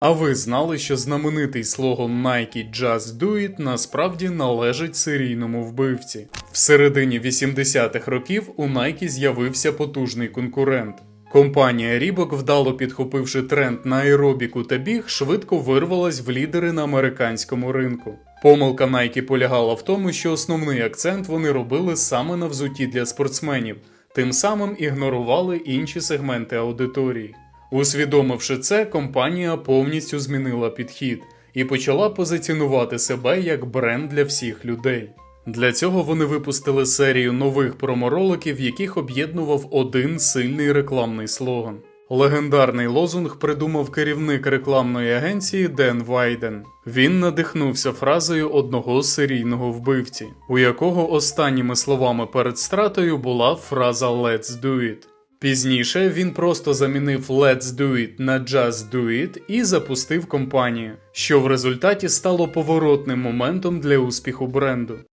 А ви знали, що знаменитий слоган Nike Just Do It насправді належить серійному вбивці? В середині 80-х років у Nike з'явився потужний конкурент. Компанія Reebok, вдало підхопивши тренд на аеробіку та біг, швидко вирвалась в лідери на американському ринку. Помилка Nike полягала в тому, що основний акцент вони робили саме на взутті для спортсменів, тим самим ігнорували інші сегменти аудиторії. Усвідомивши це, компанія повністю змінила підхід і почала позиціонувати себе як бренд для всіх людей. Для цього вони випустили серію нових промороликів, яких об'єднував один сильний рекламний слоган. Легендарний лозунг придумав керівник рекламної агенції Ден Вайден. Він надихнувся фразою одного серійного вбивці, у якого останніми словами перед стратою була фраза Let's do it. Пізніше він просто замінив Let's do it на Just do it і запустив компанію, що в результаті стало поворотним моментом для успіху бренду.